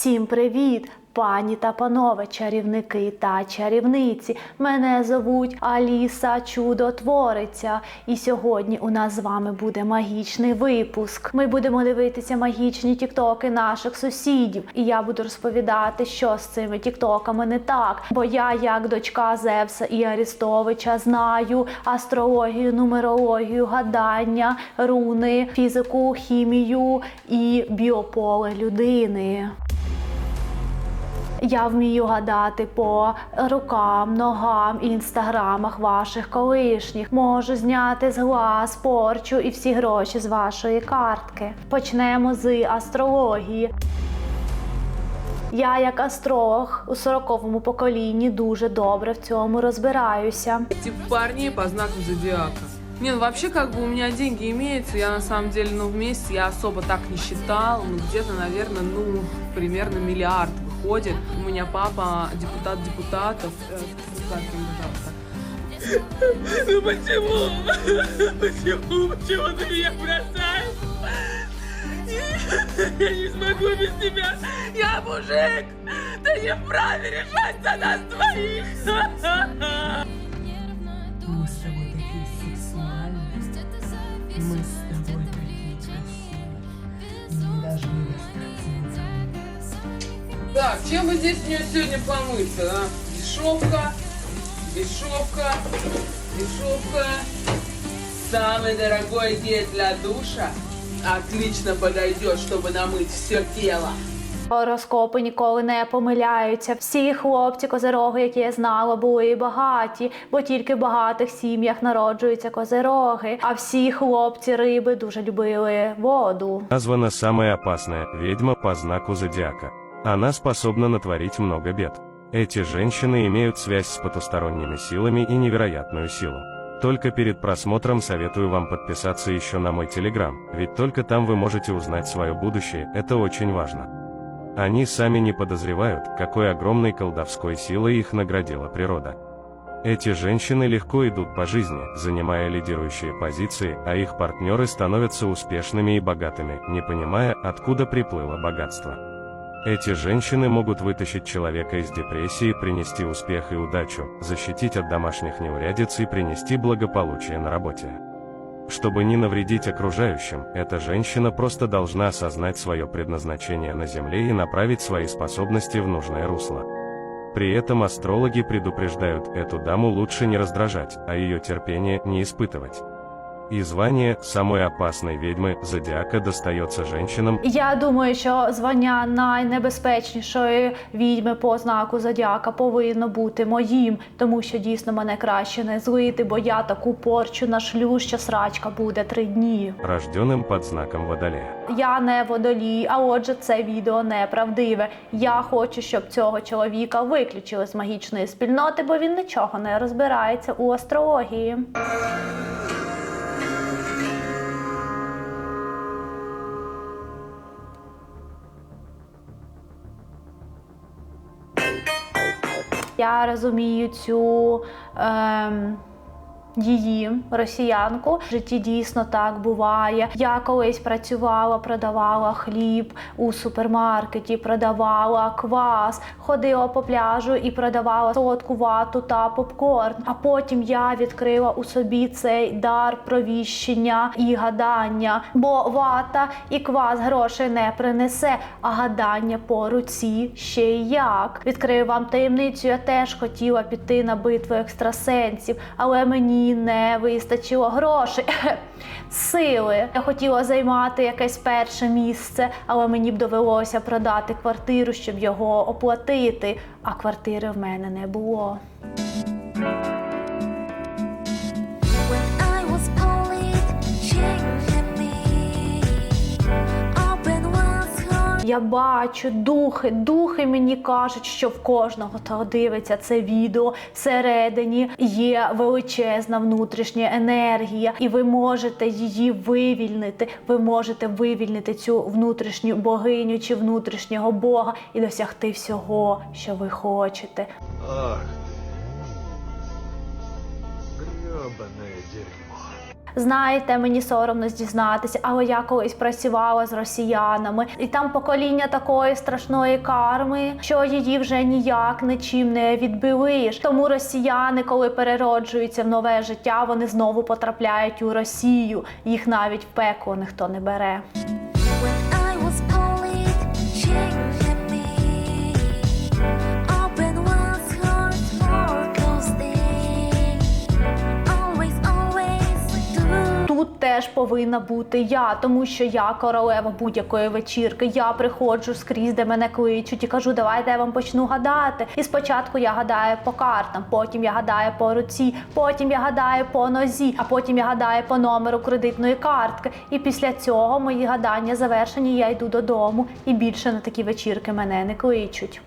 Всім привіт! Пані та панове, чарівники та чарівниці. Мене зовуть Аліса Чудотвориця. І сьогодні у нас з вами буде магічний випуск. Ми будемо дивитися магічні тіктоки наших сусідів. І я буду розповідати, що з цими тіктоками не так. Бо я, як дочка Зевса і Арістовича, знаю астрологію, нумерологію, гадання, руни, фізику, хімію і біополе людини. Я вмію гадати по рукам, ногам інстаграмах ваших колишніх. Можу зняти з глаз, порчу і всі гроші з вашої картки. Почнемо з астрології. Я, як астролог у сороковому поколінні, дуже добре в цьому розбираюся. Тип парней по знаку зодиака. Не, ну вообще как бы у меня деньги имеются, я на самом деле, ну вместе я особо так не считал, ну где-то, наверное, ну примерно миллиард выходит. У меня папа депутат депутатов. Э. Ну почему? Почему? Почему ты меня бросаешь? Я не смогу без тебя. Я мужик. Ты не вправе решать за нас двоих. Так, чем бы здесь мне сегодня помыться, а? Дешевка, дешевка, дешевка. Самый дорогой гель для душа отлично подойдет, чтобы намыть все тело. Гороскопи ніколи не помиляються. Всі хлопці козероги, які я знала, були багаті, бо тільки в багатих сім'ях народжуються козероги. А всі хлопці риби дуже любили воду. Названа самая опасная ведьма по знаку зодиака. Она способна натворить много бед. Эти женщины имеют связь с потусторонними силами и невероятную силу. Только перед просмотром советую вам подписаться еще на мой телеграм, ведь только там вы можете узнать свое будущее, это очень важно. Они сами не подозревают, какой огромной колдовской силой их наградила природа. Эти женщины легко идут по жизни, занимая лидирующие позиции, а их партнеры становятся успешными и богатыми, не понимая, откуда приплыло богатство. Эти женщины могут вытащить человека из депрессии, принести успех и удачу, защитить от домашних неурядиц и принести благополучие на работе. Чтобы не навредить окружающим, эта женщина просто должна осознать свое предназначение на Земле и направить свои способности в нужное русло. При этом астрологи предупреждают, эту даму лучше не раздражать, а ее терпение не испытывать. И звание самой опасной ведьмы зодиака достается женщинам, Я думаю, що звання найнебезпечнішої відьми по знаку зодіака повинно бути моїм, тому що дійсно мене краще не злити, бо я таку порчу нашлю, що срачка буде три дні. рожденным под знаком Водолея. Я не водолій, а отже, це відео неправдиве. Я хочу, щоб цього чоловіка виключили з магічної спільноти, бо він нічого не розбирається у астрології. Я розумію цю. Ем... Її росіянку в житті дійсно так буває. Я колись працювала, продавала хліб у супермаркеті, продавала квас, ходила по пляжу і продавала солодку вату та попкорн. А потім я відкрила у собі цей дар провіщення і гадання. Бо вата і квас грошей не принесе, а гадання по руці ще й як. Відкрию вам таємницю. Я теж хотіла піти на битву екстрасенсів, але мені не вистачило грошей. Сили. Я хотіла займати якесь перше місце, але мені б довелося продати квартиру, щоб його оплатити. А квартири в мене не було. Я бачу духи, духи мені кажуть, що в кожного, хто дивиться це відео, всередині є величезна внутрішня енергія, і ви можете її вивільнити. Ви можете вивільнити цю внутрішню богиню чи внутрішнього бога і досягти всього, що ви хочете. Ах. Гребаное дерьмо. Знаєте, мені соромно дізнатися, але я колись працювала з росіянами, і там покоління такої страшної карми, що її вже ніяк нічим не відбилиш. Тому росіяни, коли перероджуються в нове життя, вони знову потрапляють у Росію. Їх навіть в пекло ніхто не бере. Теж повинна бути я, тому що я королева будь-якої вечірки. Я приходжу скрізь, де мене кличуть і кажу, давайте я вам почну гадати. І спочатку я гадаю по картам, потім я гадаю по руці, потім я гадаю по нозі, а потім я гадаю по номеру кредитної картки. І після цього мої гадання завершені. Я йду додому, і більше на такі вечірки мене не кличуть.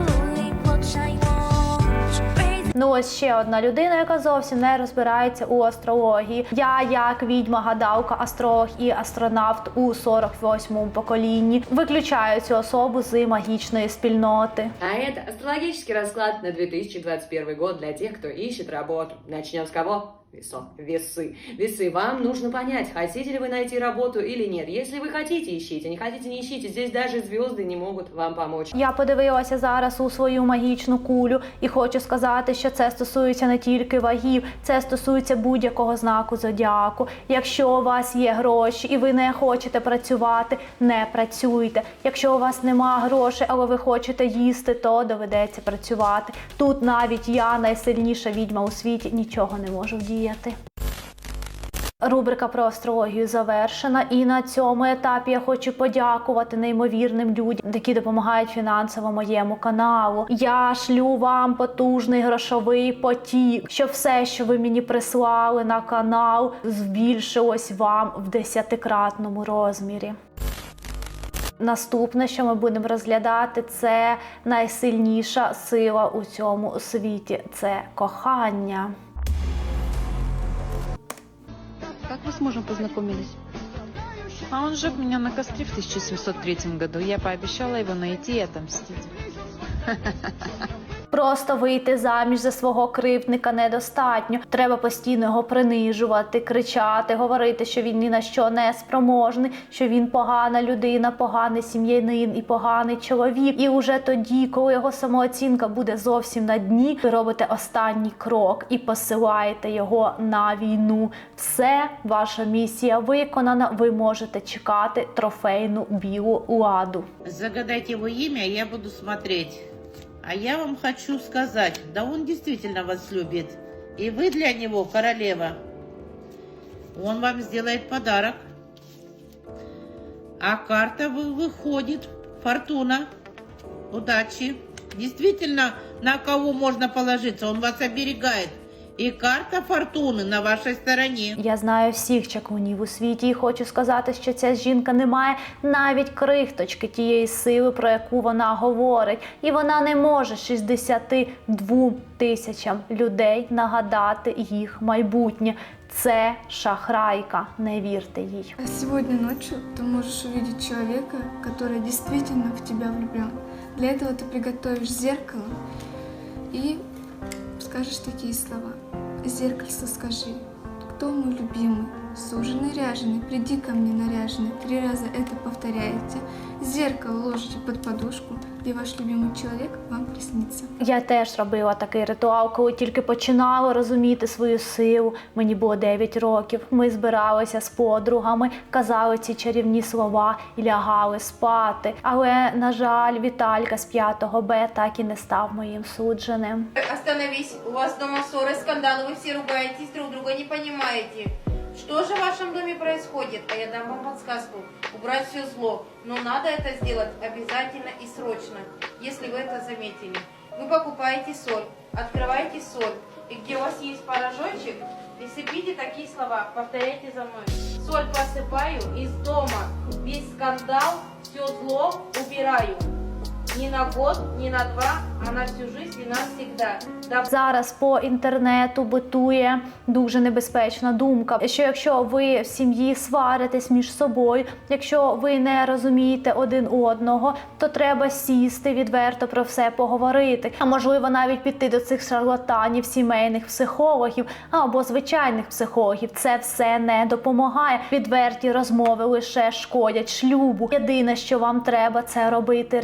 Ну ось ще одна людина, яка зовсім не розбирається у астрології. Я, як відьма, гадалка, астролог і астронавт у 48-му поколінні, виключаю цю особу з магічної спільноти. А это астрологічний розклад на 2021 год для тех, хто іще работу. Начнем з кого? Весов. Весы. Весы. Вам нужно понять, хотите ли вы найти работу или нет. Если вы хотите, ищите. Не хотите, не ищите. Здесь даже звезды не могут вам помочь. Я подивилася зараз у свою магічну кулю і хочу сказати, що це стосується не тільки вагів, це стосується будь-якого знаку зодіаку. Якщо у вас є гроші і ви не хочете працювати, не працюйте. Якщо у вас нема грошей, але ви хочете їсти, то доведеться працювати. Тут навіть я, найсильніша відьма у світі, нічого не можу вдіяти. Рубрика про астрологію завершена, і на цьому етапі я хочу подякувати неймовірним людям, які допомагають фінансово моєму каналу. Я шлю вам потужний грошовий потік, щоб все, що ви мені прислали на канал, збільшилось вам в десятикратному розмірі. Наступне, що ми будемо розглядати, це найсильніша сила у цьому світі це кохання. Как сможем с мужем познакомились? А он сжег меня на костре в 1703 году. Я пообещала его найти и отомстить. Просто вийти заміж за свого кривдника недостатньо. Треба постійно його принижувати, кричати, говорити, що він ні на що не спроможний, що він погана людина, поганий сім'янин і поганий чоловік. І уже тоді, коли його самооцінка буде зовсім на дні, ви робите останній крок і посилаєте його на війну. Все, ваша місія виконана. Ви можете чекати трофейну білу ладу. Загадайте его имя, я буду смотреть. А я вам хочу сказать, да он действительно вас любит. И вы для него королева. Он вам сделает подарок. А карта вы- выходит. Фортуна. Удачи. Действительно, на кого можно положиться. Он вас оберегает. И карта фортуны на вашей стороне. Я знаю всіх чаклунів у світі і хочу сказати, що ця жінка не має навіть крихточки тієї сили, про яку вона говорить, і вона не може 62 тисячам людей нагадати їх майбутнє. Це шахрайка, не вірте їй. А Сегодня ночью ты можешь увидеть человека, который действительно в тебя влюблен. Для этого ты приготовишь зеркало и скажешь такие слова. Зеркальце скажи, кто мой любимый? Суженый, ряженый, приди ко мне наряженный. Три раза это повторяете. Зеркало ложите под подушку, и ваш любимый человек вам приснится. Я теж робила такий ритуал, коли тільки починала розуміти свою силу. Мені було 9 років. Ми збиралися з подругами, казали ці чарівні слова і лягали спати. Але, на жаль, Віталька з 5 Б так і не став моїм судженим. Остановись, у вас дома ссоры, скандалы, вы все ругаетесь, друг друга не понимаете. Что же в вашем доме происходит? А я дам вам подсказку. Убрать все зло. Но надо это сделать обязательно и срочно, если вы это заметили. Вы покупаете соль, открываете соль, и где у вас есть порошочек, и сыпите такие слова, повторяйте за мной. Соль посыпаю из дома, весь скандал, все зло убираю. Ни на год, ни на два, а на всю жизнь и навсегда. Да Зараз по інтернету битує дуже небезпечна думка, що якщо ви в сім'ї сваритесь між собою, якщо ви не розумієте один одного, то треба сісти відверто про все поговорити. А можливо, навіть піти до цих шарлатанів, сімейних психологів або звичайних психологів. Це все не допомагає. Відверті розмови лише шкодять шлюбу. Єдине, що вам треба, це робити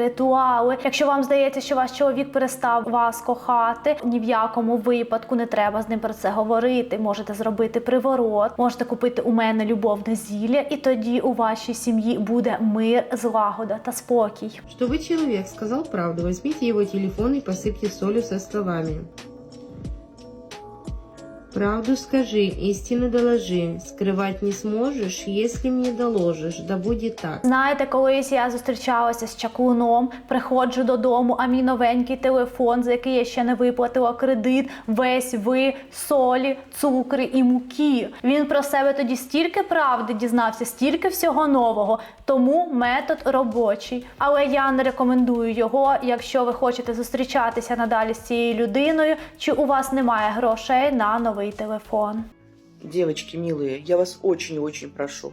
ритуали. Якщо вам здається, що ваш чоловік перестав вас кохати, ні в якому випадку не треба з ним про це говорити. Можете зробити приворот, можете купити у мене любовне зілля, і тоді у вашій сім'ї буде мир, злагода та спокій. Що ви чоловік сказав правду. візьміть його телефон і посипте солью со словами. Правду скажи, истину доложи. Скрывать не сможешь, если мне доложишь. Да будет так. Знаєте, колись я зустрічалася з чаклуном, приходжу додому, а мій новенький телефон, за який я ще не виплатила кредит, весь ви солі, цукри і муки. Він про себе тоді стільки правди дізнався, стільки всього нового. Тому метод робочий. Але я не рекомендую його, якщо ви хочете зустрічатися надалі з цією людиною, чи у вас немає грошей на новий телефон. Девочки милые, я вас очень и очень прошу.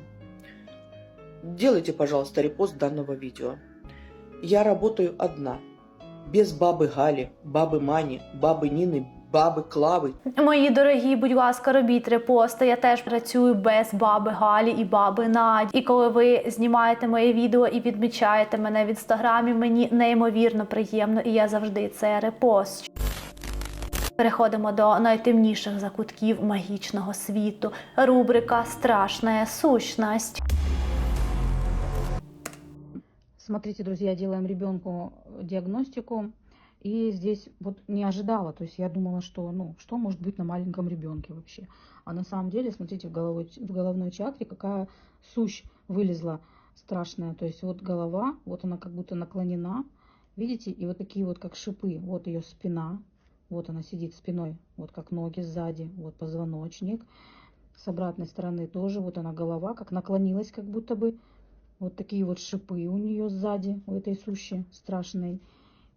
Делайте, пожалуйста, репост данного видео. Я работаю одна. Без бабы Гали, бабы Мани, бабы Нины, бабы Клавы. Мої дорогі, будь ласка, робіть репости. Я теж працюю без баби Галі і баби Наді. І коли ви знімаєте моє відео і відмічаєте мене в інстаграмі, мені неймовірно приємно, і я завжди це репост. Переходимо до найтемніших закутків магічного світу. Рубрика Страшна сущність. Смотрите, друзья, делаем ребенку диагностику. И здесь вот не ожидала, то есть я думала, что, ну, что может быть на маленьком ребенке вообще. А на самом деле, смотрите, в, головой, в головной чакре какая сущь вылезла страшная. То есть вот голова, вот она как будто наклонена, видите, и вот такие вот как шипы, вот ее спина, вот она сидит спиной, вот как ноги сзади, вот позвоночник. С обратной стороны тоже, вот она голова, как наклонилась как будто бы. Вот такие вот шипы у нее сзади, у этой сущи страшной.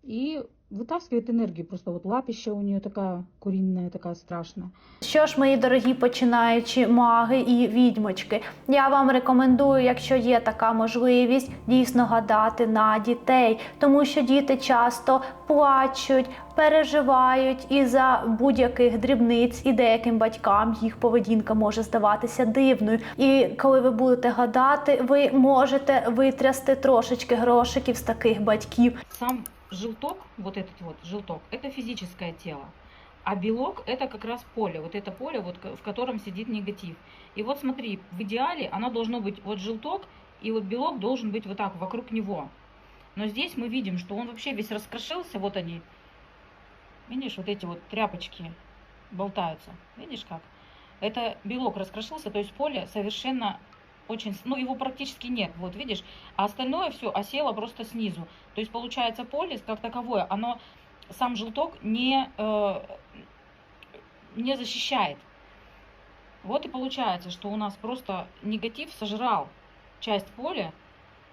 И вытаскивает энергию, просто вот лапища у нее такая куриная, такая страшная. Що ж, мої дорогі починаючі маги і відьмочки, я вам рекомендую, якщо є така можливість, дійсно гадати на дітей, тому що діти часто плачуть, переживають і за будь-яких дрібниць, і деяким батькам їх поведінка може здаватися дивною. І коли ви будете гадати, ви можете витрясти трошечки грошиків з таких батьків. Сам желток, вот этот вот желток, это физическое тело. А белок это как раз поле, вот это поле, вот, в котором сидит негатив. И вот смотри, в идеале оно должно быть вот желток, и вот белок должен быть вот так, вокруг него. Но здесь мы видим, что он вообще весь раскрошился, вот они. Видишь, вот эти вот тряпочки болтаются. Видишь как? Это белок раскрошился, то есть поле совершенно очень, ну его практически нет, вот видишь, а остальное все осело просто снизу. То есть получается поле как таковое, оно сам желток не, э, не защищает. Вот и получается, что у нас просто негатив сожрал часть поля,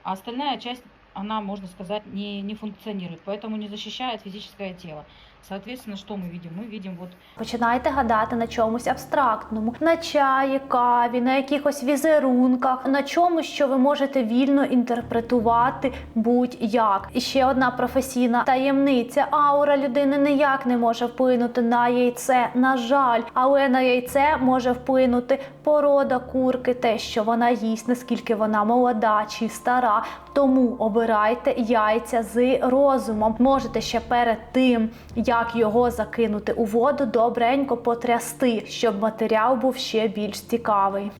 а остальная часть, она, можно сказать, не, не функционирует, поэтому не защищает физическое тело. Соответственно, что мы видим? Мы видим вот Починайте гадати на чомусь абстрактному, на чаї, каві, на якихось візерунках, на чомусь, що ви можете вільно інтерпретувати будь-як. І ще одна професійна таємниця. Аура людини ніяк не може вплинути на яйце, на жаль, але на яйце може вплинути порода курки, те, що вона їсть, наскільки вона молода чи стара. Тому обирайте яйця з розумом. Можете ще перед тим, як його закинути у воду, добренько потрясти, щоб матеріал був ще більш цікавий.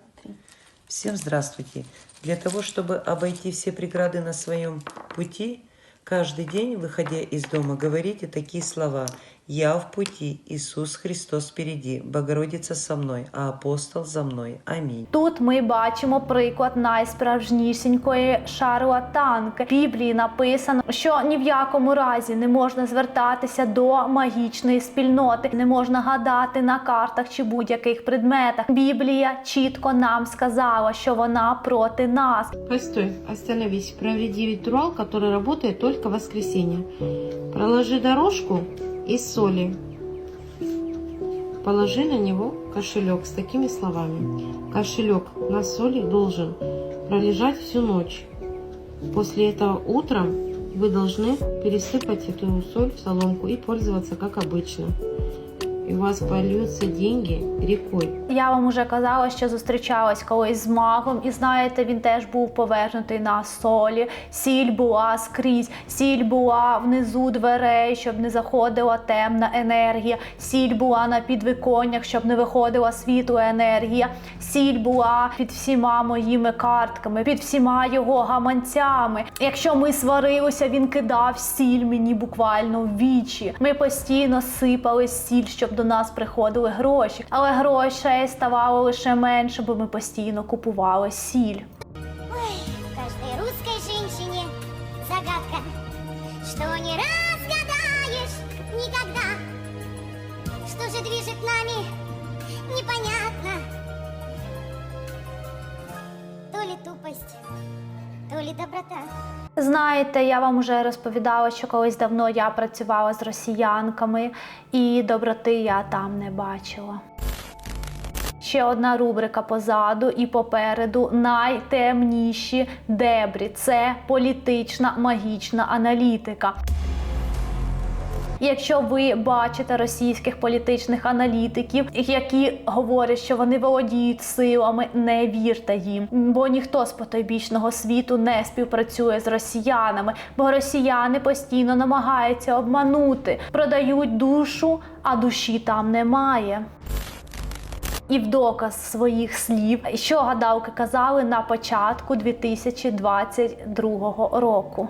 Всем здравствуйте. Для того, чтобы обойти все преграды на своем пути, каждый день, выходя из дома, говорите такие слова. «Я в пути, Иисус Христос впереди, Богородица со мной, а апостол за мной. Аминь». Тут ми бачимо приклад найсправжнісінької шарлатанки. В Біблії написано, що ні в якому разі не можна звертатися до магічної спільноти, не можна гадати на картах чи будь-яких предметах. Біблія чітко нам сказала, що вона проти нас. Постой, остановись. Проведи ритуал, который работает только только в воскресенье. Проложи дорожку из соли. Положи на него кошелек с такими словами. Кошелек на соли должен пролежать всю ночь. После этого утром вы должны пересыпать эту соль в соломку и пользоваться как обычно. И у вас польются деньги рекой. Я вам уже казала, що зустрічалась колись з магом, і знаєте, він теж був повернутий на солі. Сіль була скрізь, сіль була внизу дверей, щоб не заходила темна енергія. Сіль була на підвиконнях, щоб не виходила світла енергія. Сіль була під всіма моїми картками, під всіма його гаманцями. Якщо ми сварилися, він кидав сіль мені буквально в вічі. Ми постійно сипали сіль, щоб до нас приходили гроші, але грошей ставало лише менше, бо ми постійно купували сіль. Знаєте, я вам вже розповідала, що колись давно я працювала з росіянками, і доброти я там не бачила. Ще одна рубрика позаду і попереду найтемніші дебрі. Це політична магічна аналітика. Якщо ви бачите російських політичних аналітиків, які говорять, що вони володіють силами, не вірте їм, бо ніхто з потойбічного світу не співпрацює з росіянами, бо росіяни постійно намагаються обманути, продають душу, а душі там немає. І в доказ своїх слів, що гадалки казали на початку 2022 року.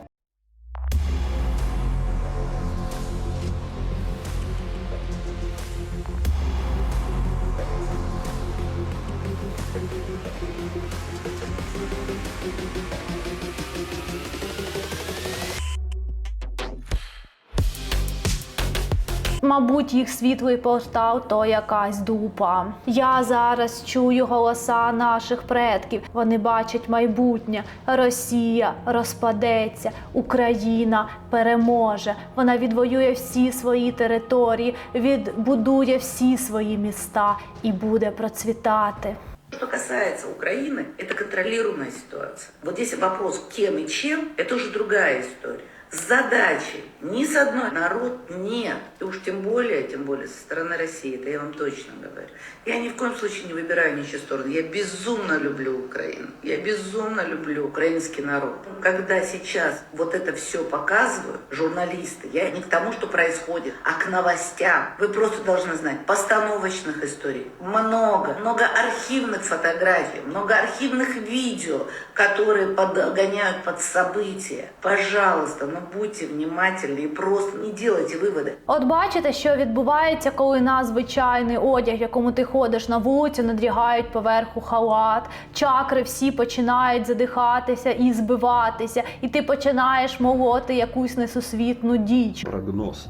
Мабуть, їх світлий портал то якась дупа. Я зараз чую голоса наших предків. Вони бачать майбутнє. Росія розпадеться, Україна переможе. Вона відвоює всі свої території, відбудує всі свої міста і буде процвітати. Что касается Украины, это контролируемая ситуация. Вот здесь вопрос, кем и чем, это уже другая история. С задачей ни с одной народ нет. И уж тем более, тем более со стороны России, это я вам точно говорю. Я ни в коем случае не выбираю ничью сторону. Я безумно люблю Украину. Я безумно люблю украинский народ. Когда сейчас вот это все показывают журналисты, я не к тому, что происходит, а к новостям. Вы просто должны знать, постановочных историй много, много архивных фотографий, много архивных видео, которые подгоняют под события. Пожалуйста, ну будьте внимательны и просто не делайте выводы. От бачите, що відбувається, коли на звичайний одяг, в якому ти ходиш на вулицю, надрягають поверху халат, чакри всі починають задихатися і збиватися, і ти починаєш молоти якусь несусвітну діч. Прогноз.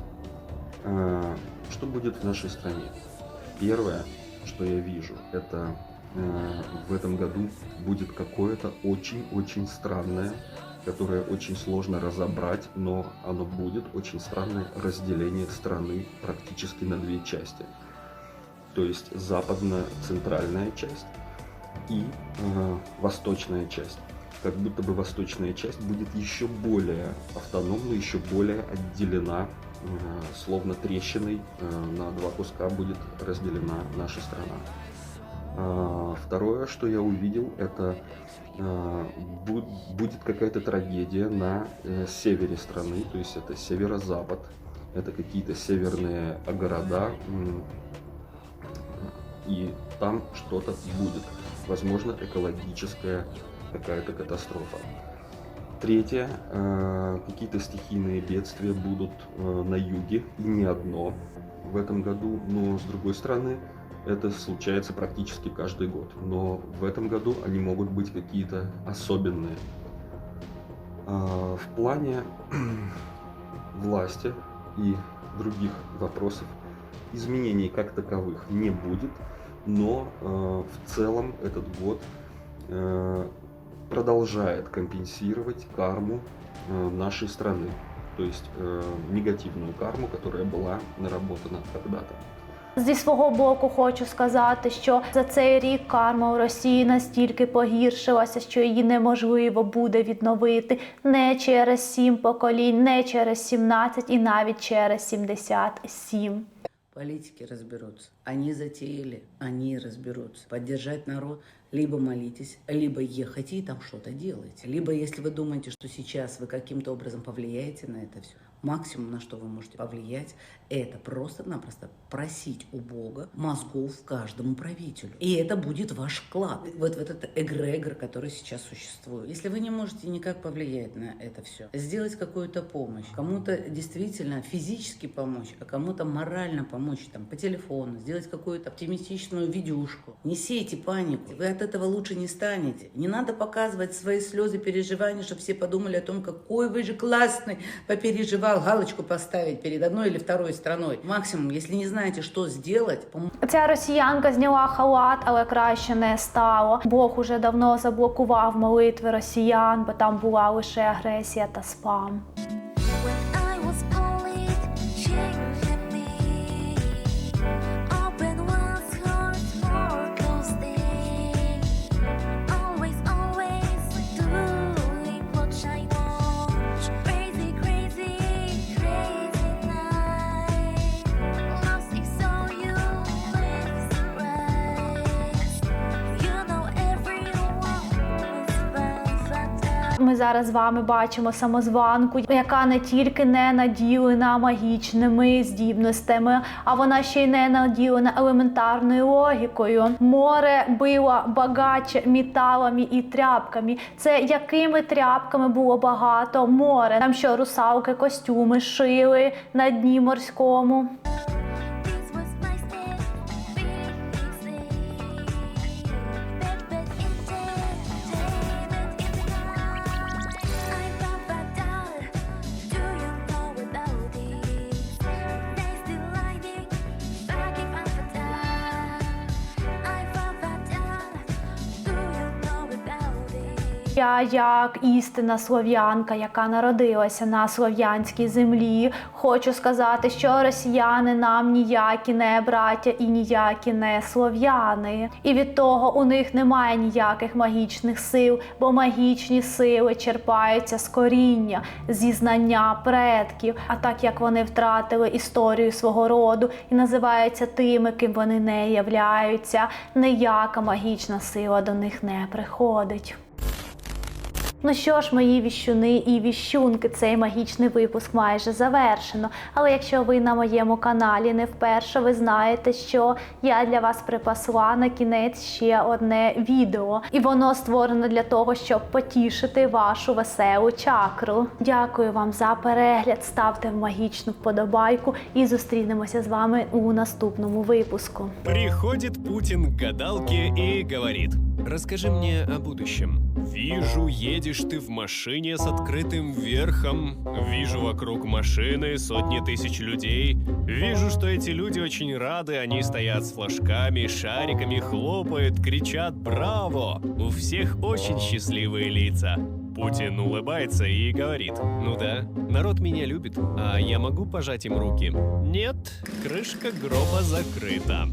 Э, Что будет в нашей стране? Первое, что я вижу, это э, в этом году будет какое-то очень-очень странное, которое очень сложно разобрать, но оно будет очень странное разделение страны практически на две части. То есть западно-центральная часть и э, восточная часть. Как будто бы восточная часть будет еще более автономна, еще более отделена, э, словно трещиной э, на два куска будет разделена наша страна. А, Второе, что я увидел, это бу- будет какая-то трагедия на э, севере страны, то есть это северо-запад, это какие-то северные города, и там что-то будет. Возможно, экологическая какая-то катастрофа. Третье, э, какие-то стихийные бедствия будут на юге, и не одно в этом году, но с другой стороны, это случается практически каждый год. Но в этом году они могут быть какие-то особенные. А, В плане власти и других вопросов изменений как таковых не будет, но э, в целом этот год э, продолжает компенсировать карму нашей страны. то есть негативную карму, которая была наработана когда-то. Зі свого боку хочу сказати, що за цей рік карма у Росії настільки погіршилася, що її неможливо буде відновити не через сім поколінь, не через 17 і навіть через 77. Политики разберутся. Они затеяли, они разберутся. Поддержать народ, либо молитесь, либо ехайте и там что-то делайте. Либо, если вы думаете, что сейчас вы каким-то образом повлияете на это все, максимум, на что вы можете повлиять, это просто-напросто просить у Бога мозгов каждому правителю. И это будет ваш вклад вот в этот эгрегор, который сейчас существует. Если вы не можете никак повлиять на это все, сделать какую-то помощь, кому-то действительно физически помочь, а кому-то морально помочь, там, по телефону, сделать какую-то оптимистичную видюшку. Не сейте панику, вы от этого лучше не станете. Не надо показывать свои слезы, переживания, чтобы все подумали о том, какой вы же классный, попереживал, галочку поставить перед одной или второй страной. Максимум, если не знаете, что сделать, пом- Ця росіянка зняла халат, але краще не стало. Бог уже давно заблокував молитви росіян, бо там була лише агресія та спам. Ми зараз з вами бачимо самозванку, яка не тільки не наділена магічними здібностями, а вона ще й не наділена елементарною логікою. Море било багаче металами і тряпками. Це якими тряпками було багато море? Там що русалки костюми шили на дні морському. Я, як істинна слов'янка, яка народилася на слов'янській землі, хочу сказати, що росіяни нам ніякі не браття і ніякі не слов'яни. І від того у них немає ніяких магічних сил, бо магічні сили черпаються з коріння, зі знання предків. А так як вони втратили історію свого роду і називаються тими, ким вони не являються, ніяка магічна сила до них не приходить. Ну що ж, мої віщуни і віщунки, цей магічний випуск майже завершено. Але якщо ви на моєму каналі не вперше, ви знаєте, що я для вас припасла на кінець ще одне відео, і воно створено для того, щоб потішити вашу веселу чакру. Дякую вам за перегляд. Ставте магічну вподобайку і зустрінемося з вами у наступному випуску. Приходит Путин к гадалке и расскажи мне о будущем. Вижу, едешь ты в машине с открытым верхом. Вижу вокруг машины сотни тысяч людей. Вижу, что эти люди очень рады, они стоят с флажками, шариками, хлопают, кричат «Браво!». У всех очень счастливые лица. Путин улыбается и говорит, ну да, народ меня любит, а я могу пожать им руки? Нет, крышка гроба закрыта.